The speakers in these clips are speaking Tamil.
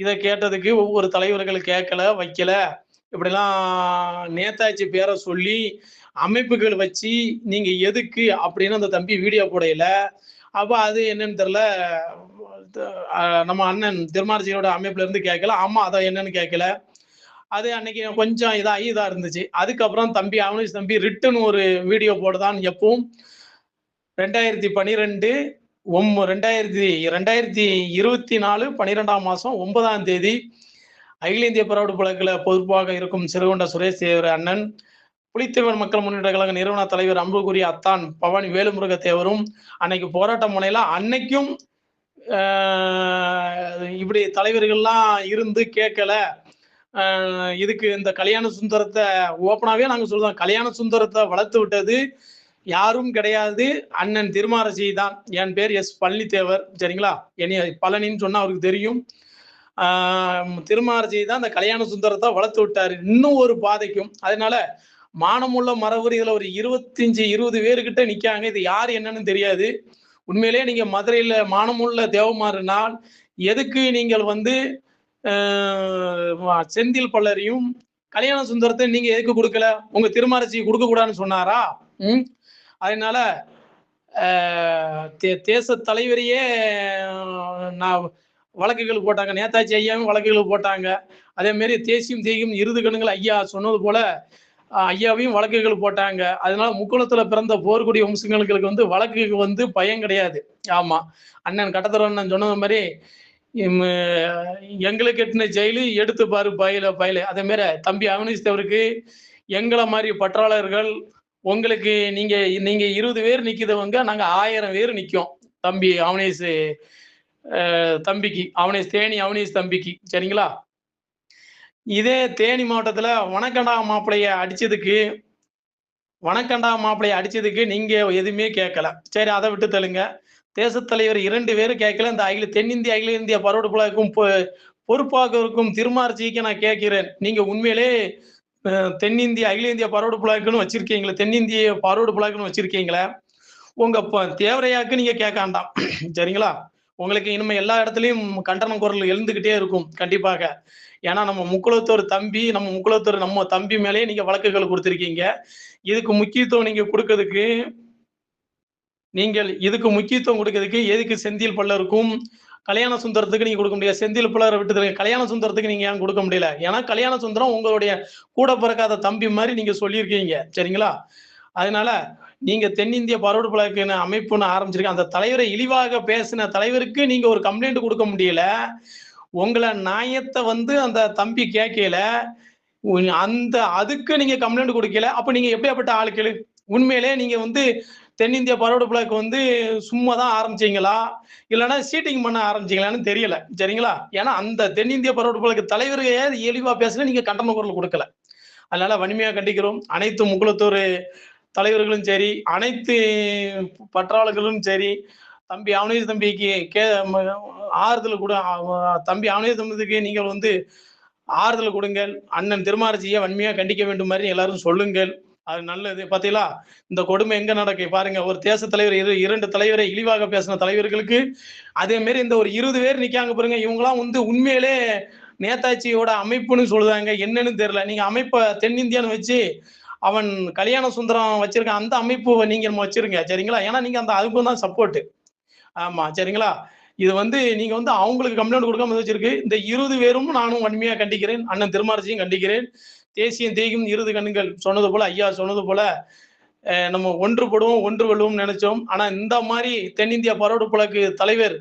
இதை கேட்டதுக்கு ஒவ்வொரு தலைவர்கள் கேட்கல வைக்கல. இப்படிலாம் நேதாஜி பேரை சொல்லி அமைப்புகள் வச்சு நீங்க எதுக்கு அப்படின்னு அந்த தம்பி வீடியோ போடையில அப்ப அது என்னன்னு தெரியல. நம்ம அண்ணன் திருமார்ஜியோட அமைப்புல இருந்து கேட்கல. ஆமா அதான் என்னன்னு கேட்கல. அது அன்னைக்கு கொஞ்சம் இதாகி இதா இருந்துச்சு. அதுக்கப்புறம் தம்பி அவனுஷ் தம்பி ரிட்டன் ஒரு வீடியோ போடுதான் எப்பவும். ரெண்டாயிரத்தி பனிரெண்டு ஒம் ரெண்டாயிரத்தி ரெண்டாயிரத்தி இருபத்தி நாலு பன்னிரெண்டாம் மாதம் ஒன்பதாம் தேதி அகில இந்திய பரவடு பழக்கில் பொறுப்பாக இருக்கும் சிறுகொண்ட சுரேஷ் தேவர் அண்ணன் புலித்தேவன் மக்கள் முன்னேற்ற கழக நிறுவன தலைவர் அம்புக்குரிய அத்தான் பவானி வேலுமுருக தேவரும் அன்னைக்கு போராட்ட முனையில அன்னைக்கும் இப்படி தலைவர்கள்லாம் இருந்து கேட்கல. இதுக்கு இந்த கல்யாண சுந்தரத்தை ஓப்பனாகவே நாங்கள் சொல்லுவோம் கல்யாண சுந்தரத்தை வளர்த்து விட்டது யாரும் கிடையாது. அண்ணன் திருமாரசி தான். என் பேர் எஸ் பழனித்தேவர் சரிங்களா? என்னைய பழனின்னு சொன்னா அவருக்கு தெரியும். திருமாரசி தான் அந்த கல்யாண சுந்தரத்தை வளர்த்து விட்டாரு. இன்னும் ஒரு பாதைக்கும். அதனால மானமுள்ள மரபுரி இதுல ஒரு இருபத்தஞ்சு இருபது பேருக்கிட்ட நிக்காங்க இது யார் என்னன்னு தெரியாது. உண்மையிலேயே நீங்க மதுரையில மானமுள்ள தேவமாறுனால் எதுக்கு நீங்கள் வந்து செந்தில் பல்லரையும் கல்யாண சுந்தரத்தை நீங்க எதுக்கு கொடுக்கல? உங்க திருமாரசி கொடுக்க கூடாதுன்னு சொன்னாரா? ம்? அதனால தே- தேச தலைவரையே நான் வழக்குகள் போட்டாங்க. நேதாஜி ஐயாவும் வழக்குகள் போட்டாங்க. அதே மாதிரி தேசியம் தேகியும் இருது கணுங்கள் ஐயா சொன்னது போல ஐயாவையும் வழக்குகள் போட்டாங்க. அதனால முக்குளத்துல பிறந்த போர்க்குடி வம்சங்களுக்கு வந்து வழக்குக்கு வந்து பயம் கிடையாது. ஆமா. அண்ணன் கட்டத்தர அண்ணன் சொன்னது மாதிரி எங்களை எங்களுக்கு எட்டின ஜெயிலு எடுத்து பாரு பயில பயில. அதே மாதிரி தம்பி அவனிஷ் அவருக்கு எங்களை மாதிரி பற்றாளர்கள் உங்களுக்கு நீங்க நீங்க இருபது பேர் நிக்கிறவங்க நாங்க ஆயிரம் பேர் நிக்கோம் தம்பி அவனேஷ் தம்பிக்கு. அவனேஷ் தேனி அவனேஷ் தம்பிக்கு. சரிங்களா? இதே தேனி மாவட்டத்துல வனக்கண்டா மாப்பிளைய அடிச்சதுக்கு வனக்கண்டா மாப்பிளைய அடிச்சதுக்கு நீங்க எதுவுமே கேட்கல. சரி அதை விட்டு தள்ளுங்க. தேசத் தலைவர் இரண்டு பேரும் கேட்கல. இந்த அகில தென்னிந்திய அகில இந்திய பரவடுப்புலாக்கும் பொறுப்பாக இருக்கும் திருமார்ச்சிக்கு நான் கேட்கிறேன். நீங்க உண்மையிலே தென்னிந்திய அகில இந்திய பரோடு புலாக்குன்னு வச்சிருக்கீங்களா தென்னிந்திய பரோடு புலாக்குன்னு வச்சிருக்கீங்களா உங்க தேவரையாக்கு நீங்க கேட்காண்டாம் சரிங்களா? உங்களுக்கு இனிமே எல்லா இடத்துலையும் கண்டன குரல் எழுந்துகிட்டே இருக்கும் கண்டிப்பாக. ஏன்னா நம்ம முக்குளத்தோர் தம்பி நம்ம முக்குளத்தோர் நம்ம தம்பி மேலேயே நீங்க வழக்குகள் கொடுத்துருக்கீங்க. இதுக்கு முக்கியத்துவம் நீங்க கொடுக்கறதுக்கு நீங்கள் இதுக்கு முக்கியத்துவம் கொடுக்கறதுக்கு எதுக்கு செந்தில் பல்லருக்கும் கல்யாண சுந்தரத்துக்கு நீங்க கொடுக்க முடியாது செந்தில் புலரை விட்டு கல்யாண சுந்தரத்துக்கு நீங்க ஏன் கொடுக்க முடியல? ஏன்னா கல்யாண சுந்தரம் உங்களுடைய கூட பிறக்காத தம்பி மாதிரி நீங்க சொல்லியிருக்கீங்க. சரிங்களா? அதனால நீங்க தென்னிந்திய பரோடு பழக்கின அமைப்புன்னு ஆரம்பிச்சிருக்க அந்த தலைவரை இழிவாக பேசின தலைவருக்கு நீங்க ஒரு கம்ப்ளைண்ட் கொடுக்க முடியல. உங்களை நியாயத்தை வந்து அந்த தம்பி கேட்கல. அந்த அதுக்கு நீங்க கம்ப்ளைண்ட் கொடுக்கல. அப்ப நீங்க எப்படியாப்பட்ட ஆட்கள் உண்மையிலே நீங்க வந்து தென்னிந்திய பரோடு பிளாக் வந்து சும்மா தான் ஆரம்பிச்சிங்களா? இல்லைன்னா சீட்டிங் பண்ண ஆரம்பிச்சீங்களான்னு தெரியல. சரிங்களா? ஏன்னா அந்த தென்னிந்திய பரோடு பிளாக் தலைவரையே இயல்பாக பேசல நீங்கள் கண்டன குரல் கொடுக்கல. அதனால வன்மையாக கண்டிக்கிறோம். அனைத்து முகுலத்தூர் தலைவர்களும் சரி அனைத்து பற்றாளர்களும் சரி தம்பி அவனேஷ் தம்பிக்கு கே ஆறுதல் கூட தம்பி அவனேஷ் தம்பிக்கு நீங்கள் வந்து ஆறுதல் கொடுங்கள். அண்ணன் திருமாரசியை வன்மையாக கண்டிக்க வேண்டும் மாதிரி எல்லாரும் சொல்லுங்கள். அது நல்லது. பாத்தீங்களா? இந்த கொடுமை எங்க நடக்கு? பாருங்க ஒரு தேச தலைவர் இரு இரண்டு தலைவரை இழிவாக பேசின தலைவர்களுக்கு அதே மாதிரி இந்த ஒரு இருபது பேர் நிக்காங்க பாருங்க இவங்கெல்லாம் வந்து உண்மையிலே நேதாஜியோட அமைப்புன்னு சொல்லுதாங்க. என்னன்னு தெரியல. நீங்க அமைப்பை தென்னிந்தியான்னு வச்சு அவன் கல்யாண சுந்தரம் வச்சிருக்கான் அந்த அமைப்பு நீங்க வச்சிருங்க சரிங்களா? ஏன்னா நீங்க அந்த அதுக்கும் தான் சப்போர்ட் ஆமா சரிங்களா? இது வந்து நீங்க வந்து அவங்களுக்கு கம்ப்ளைண்ட் கொடுக்காம வச்சிருக்கு. இந்த இருபது பேரும் நானும் வன்மையா கண்டிக்கிறேன் அண்ணன் திருமாரசியும் கண்டிக்கிறேன். தேசியம் தேகும் இருது கண்கள் சொன்னது போல ஐயா சொன்னது போல நம்ம ஒன்றுபடுவோம் ஒன்று வெல்லுவோம் நினைச்சோம். ஆனா இந்த மாதிரி தென்னிந்திய பரோடு புலக்கு தலைவர்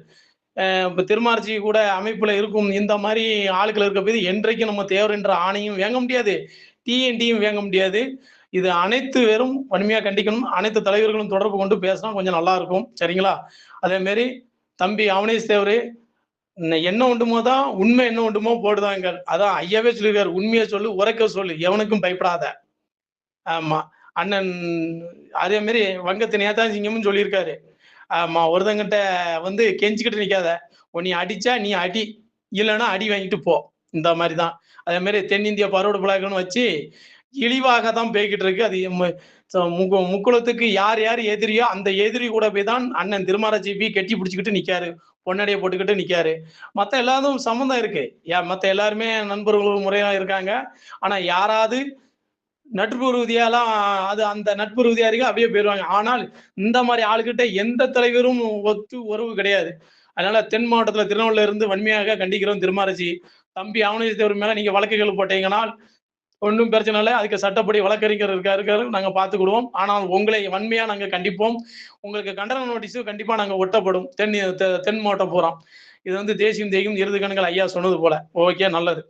இப்போ திருமார்ச்சி கூட அமைப்புல இருக்கும் இந்த மாதிரி ஆளுக்கள் இருக்க போது என்றைக்கும் நம்ம தேவர் என்ற ஆணையும் வேங்க முடியாது. டிஎன்டியும் வேங்க முடியாது. இது அனைத்து பேரும் வன்மையாக கண்டிக்கணும். அனைத்து தலைவர்களும் தொடர்பு கொண்டு பேசினா கொஞ்சம் நல்லா இருக்கும். சரிங்களா? அதே மாதிரி தம்பி அவனேஷ் தேவரு என்ன உண்டுமோ தான் உண்மை என்ன உண்டுமோ போடுதாங்க அதான் ஐயாவே சொல்லியிருக்காரு உண்மையை சொல்லு உரைக்க சொல்லு எவனுக்கும் பயப்படாத. ஆமா அண்ணன் அதே மாதிரி வங்கத்து சிங்கம்னு சொல்லியிருக்காரு. ஆமா ஒருத்தங்கிட்ட வந்து கெஞ்சிக்கிட்டு நிக்காத. உன்னை அடிச்சா நீ அடி இல்லைன்னா அடி வாங்கிட்டு போ. இந்த மாதிரி தான். அதே மாதிரி தென்னிந்திய பரோடு பிளாக்னு வச்சு இழிவாக தான் போய்கிட்டு இருக்கு. அது முகு- முக்குளத்துக்கு யார் யார் எதிரியோ அந்த எதிரி கூட போய் தான் அண்ணன் திருமாராஜி போய் கட்டி பிடிச்சிக்கிட்டு நிக்காரு. பொன்னடைய போட்டுக்கிட்டு நிக்காரு. மத்த எல்லாரும் சம்மந்தம் இருக்கு. யா மத்த எல்லாருமே நண்பர்கள் முறையா இருக்காங்க. ஆனா யாராவது நட்பு ரீதியாலாம் அது அந்த நட்பு ரீதியாரிக அப்படியே போயிடுவாங்க ஆனால் இந்த மாதிரி ஆளுகிட்ட எந்த தலைவரும் ஒத்து உறவு கிடையாது. அதனால தென் மாவட்டத்துல திருநெல்வேலியில இருந்து வன்மையாக கண்டிக்கிறோம் திருமாரசி தம்பி ஆவணத்தேவர் மேல நீங்க வழக்குகள் போட்டீங்கன்னா ஒன்றும் பிரச்சனை இல்லை. அதுக்கு சட்டப்படி வழக்கறிஞர் இருக்கா இருக்காரு. நாங்க பார்த்துக்கிடுவோம். ஆனால் உங்களை வன்மையா நாங்க கண்டிப்போம். உங்களுக்கு கண்டன நோட்டீஸும் கண்டிப்பா நாங்க ஒட்டப்படும். தென் தென் மாவட்டம் போகிறோம் இது வந்து தேசியம் தேயும் இறுதி கணங்கள் ஐயா சொன்னது போல. ஓகே நல்லது.